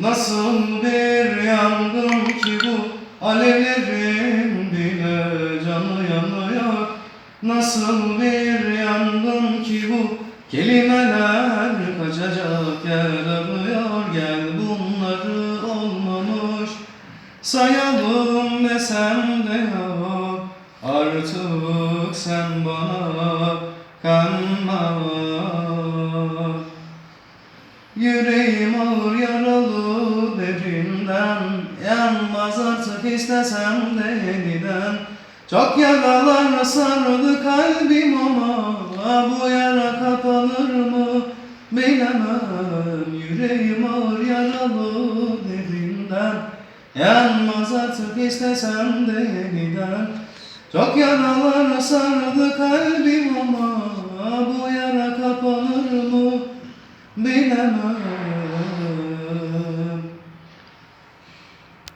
Nasıl bir yangın ki bu? Alevlerin bile canı yanıyor. Nasıl bir yangın ki bu? Kelimeler kaçacak yer arıyor. Gel bunları olmamış. Sayalım desem de yok Artık sen bana kanma. Yüreğim ağır derinden Yanmaz artık istesem de yeniden. Çok yaralar sardı kalbim ama Bu yara kapanır mı? Bilemem Yüreğim ağır yaralı derinden. Yanmaz artık istesem de yeniden. Çok yaralar sardı kalbim ama Bu yara kapanır mı? Bilemem